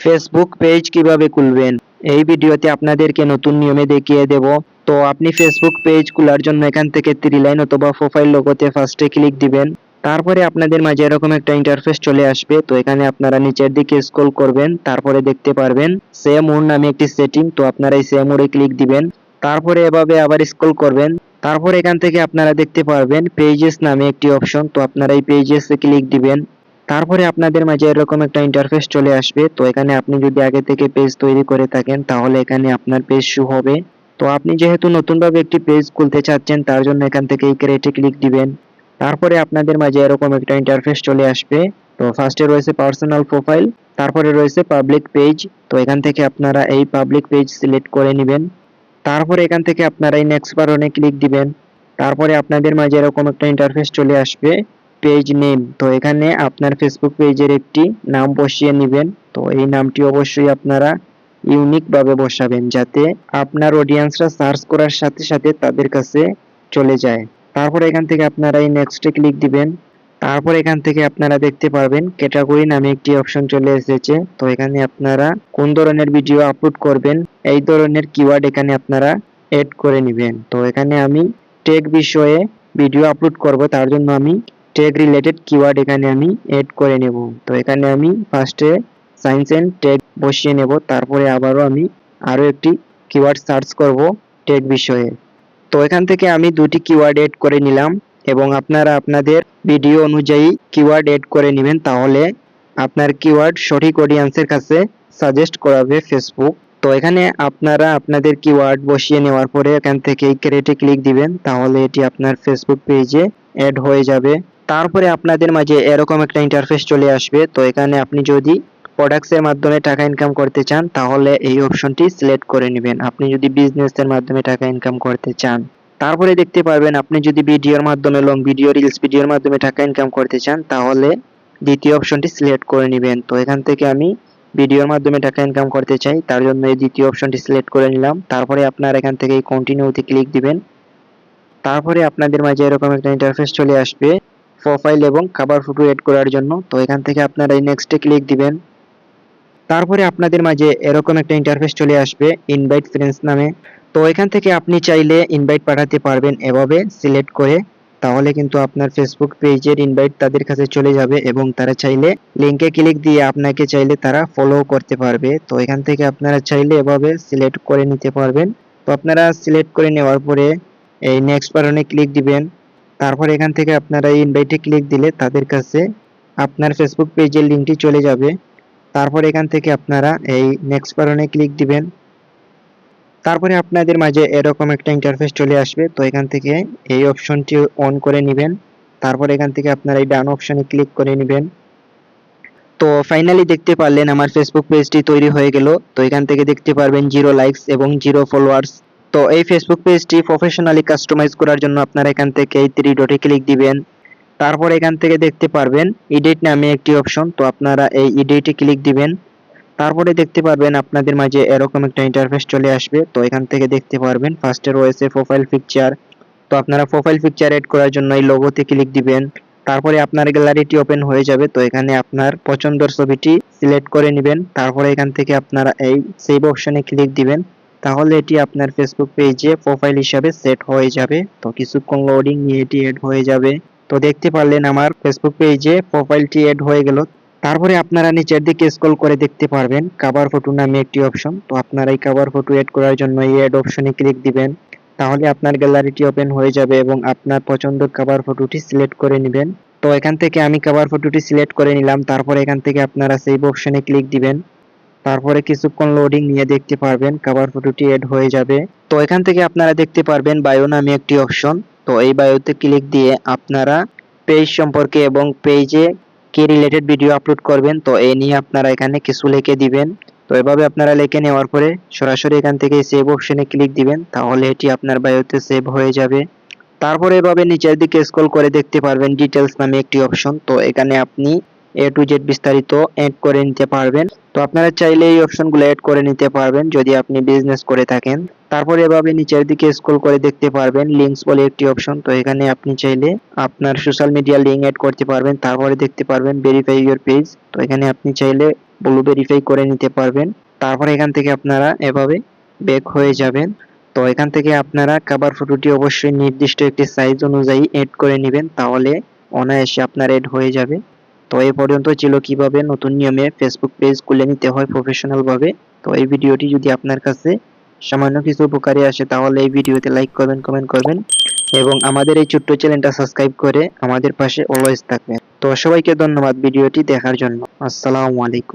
Facebook page কীভাবে খুলবেন? এই ভিডিওতে আপনাদেরকে নতুন নিয়মে দেখিয়ে দেব। তো আপনি ফেসবুক পেজ খোলার জন্য এখান থেকে থ্রি লাইন অথবা প্রোফাইল লোগোতে ফার্স্টে ক্লিক দিবেন। তারপরে আপনাদের মাঝে এরকম একটা ইন্টারফেস চলে আসবে। তো এখানে আপনারা নিচের দিকে স্ক্রল করবেন, তারপরে দেখতে পারবেন সে মোড নামে একটি সেটিং তো আপনারা এই সে মোডে ক্লিক দিবেন। তারপরে এভাবে আবার স্ক্রল করবেন। তারপর এখান থেকে আপনারা দেখতে পারবেন পেজেস নামে একটি অপশন তো আপনারা এই পেজেসে ক্লিক দিবেন। তারপরে আপনাদের মাঝে এরকম একটা ইন্টারফেস চলে আসবে। তো এখানে আপনি যদি আগে থেকে পেজ তৈরি করে থাকেন, তাহলে এখানে আপনার পেজ শু হবে। তো আপনি যেহেতু নতুনভাবে একটি পেজ খুলতে চাচ্ছেন, তার জন্য এখান থেকে এই ক্রেটে ক্লিক দিবেন। তারপরে আপনাদের মাঝে এরকম একটা ইন্টারফেস চলে আসবে। তো ফার্স্টে রয়েছে পার্সোনাল প্রোফাইল তারপরে রয়েছে পাবলিক পেজ তো এখান থেকে আপনারা এই পাবলিক পেজ সিলেক্ট করে নেবেন। তারপরে এখান থেকে আপনারা এই নেক্সট বাটনে ক্লিক দিবেন। তারপরে আপনাদের মাঝে এরকম একটা ইন্টারফেস চলে আসবে। পেজ নেম তো এখানে আপনার ফেসবুক পেজের একটি নাম বসিয়ে নেবেন। তো এই নামটি অবশ্যই আপনারা ইউনিক ভাবে বসাবেন যাতে আপনার অডিয়েন্সরা সার্চ করার সাথে সাথে তাদের কাছে চলে যায়। তারপর এখান থেকে আপনারা এই নেক্সটে ক্লিক দিবেন। তারপর এখান থেকে আপনারা দেখতে পারবেন ক্যাটাগরি নামে একটি অপশন চলে এসেছে। তো এখানে আপনারা কোন ধরনের ভিডিও আপলোড করবেন, এই ধরনের কিওয়ার্ড এখানে আপনারা এড করে নেবেন। তো এখানে আমি টেক বিষয়ে ভিডিও আপলোড করব, তার জন্য আমি টেক রিলেটেড কিওয়ার্ড এখানে আমি এড করে নেব। তো এখানে আমি ফার্স্টে সায়েন্স এন্ড টেক বসিয়ে নেব, তারপরে আবারও আমি আরও একটি কিওয়ার্ড সার্চ করব টেক বিষয়ে। তো এখান থেকে আমি দুটি কিওয়ার্ড এড করে নিলাম এবং আপনারা আপনাদের ভিডিও অনুযায়ী কিওয়ার্ড এড করে নেবেন, তাহলে আপনার কিওয়ার্ড সঠিক অডিয়েন্সের কাছে সাজেস্ট করাবে ফেসবুক তো এখানে আপনারা আপনাদের কিওয়ার্ড বসিয়ে নেওয়ার পরে এখান থেকে ক্রেটে ক্লিক দিবেন, তাহলে এটি আপনার ফেসবুক পেজে অ্যাড হয়ে যাবে। তারপরে আপনাদের মাঝে এরকম একটা ইন্টারফেস চলে আসবে। তো এখানে আপনি যদি প্রোডাক্টস এর মাধ্যমে টাকা ইনকাম করতে চান, তাহলে এই অপশনটি সিলেক্ট করে নেবেন। আপনি যদি বিজনেস এর মাধ্যমে টাকা ইনকাম করতে চান। তারপরে দেখতে পারবেন আপনি যদি ভিডিওর মাধ্যমে লং ভিডিও রিলস ভিডিওর মাধ্যমে টাকা ইনকাম করতে চান, তাহলে দ্বিতীয় অপশনটি সিলেক্ট করে নেবেন। তো এখান থেকে আমি ভিডিওর মাধ্যমে টাকা ইনকাম করতে চাই, তার জন্য এই দ্বিতীয় অপশনটি সিলেক্ট করে নিলাম। তারপরে আপনার এখান থেকে কন্টিনিউতে ক্লিক দিবেন। তারপরে আপনাদের মাঝে এরকম একটা ইন্টারফেস চলে আসবে। প্রোফাইল এবং কভার ফটো এড করার জন্য। তো এখান থেকে আপনারা এই নেক্সটে ক্লিক দিবেন। তারপরে আপনাদের মাঝে এরকম একটা ইন্টারফেস চলে আসবে ইনভাইট ফ্রেন্ডস নামে। তো এখান থেকে আপনি চাইলে ইনভাইট পাঠাতে পারবেন এভাবে সিলেক্ট করে। তাহলে কিন্তু আপনার ফেসবুক পেজের ইনভাইট তাদের কাছে চলে যাবে এবং তারা চাইলে লিংকে ক্লিক দিয়ে আপনাকে চাইলে তারা ফলো করতে পারবে। তো এখান থেকে আপনারা চাইলে এভাবে সিলেক্ট করে নিতে পারবেন। তো আপনারা সিলেক্ট করে নেওয়ার পরে এই নেক্সট বাটনে ক্লিক দিবেন। তারপর এখান থেকে আপনারা এই ইনভাইটে ক্লিক দিলে তাদের কাছে আপনার ফেসবুক পেজের লিঙ্কটি চলে যাবে। তারপর এখান থেকে আপনারা এই নেক্সট বাটনে ক্লিক দিবেন। তারপরে আপনাদের মাঝে এরকম একটা ইন্টারফেস চলে আসবে। তো এখান থেকে এই অপশনটি অন করে নেবেন। তারপর এখান থেকে আপনারা এই ডান অপশনে ক্লিক করে নেবেন। তো ফাইনালি দেখতে পারলেন আমার ফেসবুক পেজটি তৈরি হয়ে গেল। তো এখান থেকে দেখতে পারবেন জিরো লাইকস এবং জিরো ফলোয়ার্স তো এই ফেসবুক পেজটি প্রফেশনালি কাস্টমাইজ করার জন্য আপনারা এখান থেকে এই থ্রি ডটে ক্লিক দিবেন। তারপর এখান থেকে দেখতে পারবেন এডিট নামে একটি অপশন তো আপনারা এই এডিটে ক্লিক দিবেন। তারপরে দেখতে পারবেন আপনাদের মাঝে এরকম একটা ইন্টারফেস চলে আসবে, তো এখান থেকে দেখতে পারবেন ফার্স্টে রয়েছে প্রোফাইল পিকচার তো আপনারা প্রোফাইল পিকচার এড করার জন্য এই লোগোতে ক্লিক দিবেন। তারপরে আপনার গ্যালারিটি ওপেন হয়ে যাবে, তো এখানে আপনার পছন্দের ছবিটি সিলেক্ট করে নেবেন। তারপরে এখান থেকে আপনারা এই সেভ অপশনে ক্লিক দিবেন। তাহলে এটি আপনার ফেসবুক পেজে প্রোফাইল হিসাবে সেট হয়ে যাবে। তো কিছুক্ষণ লোডিং নিয়ে এটি এড হয়ে যাবে। তো দেখতে পারলেন আমার ফেসবুক পেজে প্রোফাইলটি এড হয়ে গেল। তারপরে আপনারা নিচের দিকে স্ক্রল করে দেখতে পারবেন কভার ফটো নামে একটি অপশন তো আপনারা এই কভার ফটো এড করার জন্য এই এড অপশনে ক্লিক দিবেন। তাহলে আপনার গ্যালারিটি ওপেন হয়ে যাবে এবং আপনার পছন্দ কভার ফটোটি সিলেক্ট করে নেবেন। তো এখান থেকে আমি কভার ফটোটি সিলেক্ট করে নিলাম। তারপরে এখান থেকে আপনারা সেভ অপশনে ক্লিক দিবেন। তারপরে কিছুক্ষণ লোডিং নিয়ে দেখতে পারবেন কভার ফটোটি এড হয়ে যাবে। তো এখান থেকে আপনারা দেখতে পারবেন বায়ো নামে একটি অপশন তো এই বায়োতে ক্লিক দিয়ে আপনারা পেজ সম্পর্কে এবং পেজে কি রিলেটেড ভিডিও আপলোড করবেন, তো এই নিয়ে আপনারা এখানে কিছু লিখে দিবেন। তো এভাবে আপনারা লিখে নেওয়ার পরে সরাসরি এখান থেকে সেভ অপশনে ক্লিক দিবেন, তাহলে এটি আপনার বায়োতে সেভ হয়ে যাবে। তারপরে এভাবে নিচের দিকে স্ক্রল করে দেখতে পারবেন ডিটেলস নামে একটি অপশন তো এখানে আপনি এ টু জেড বিস্তারিত এড করে নিতে পারবেন। তো আপনারা চাইলে এই অপশনগুলো এড করে নিতে পারবেন যদি আপনি বিজনেস করে থাকেন। তারপরে এভাবে নিচের দিকে স্ক্রল করে দেখতে পারবেন। লিঙ্কস বলে একটি অপশন তো এখানে আপনি চাইলে আপনার সোশ্যাল মিডিয়া লিঙ্ক এড করতে পারবেন। তারপরে দেখতে পারবেন ভেরিফাই ইউর পেজ তো এখানে আপনি চাইলে ব্লু ভেরিফাই করে নিতে পারবেন। তারপর এখান থেকে আপনারা এভাবে ব্যাক হয়ে যাবেন। তো এখান থেকে আপনারা কভার ফটোটি অবশ্যই নির্দিষ্ট একটি সাইজ অনুযায়ী এড করে নেবেন। তাহলে অনায়াসে আপনার এড হয়ে যাবে। তো এই পর্যন্ত ছিল কীভাবে নতুন নিয়মে ফেসবুক পেজ খুলে নিতে হয় প্রফেশনাল ভাবে তো এই ভিডিওটি যদি আপনার কাছে সামান্য কিছু উপকারী আসে, তাহলে এই ভিডিওতে লাইক করবেন কমেন্ট করবেন এবং আমাদের এই ছোট্ট চ্যানেলটা সাবস্ক্রাইব করে আমাদের পাশে অলওয়েজ থাকবেন। তো সবাইকে ধন্যবাদ ভিডিওটি দেখার জন্য। আসসালামু আলাইকুম।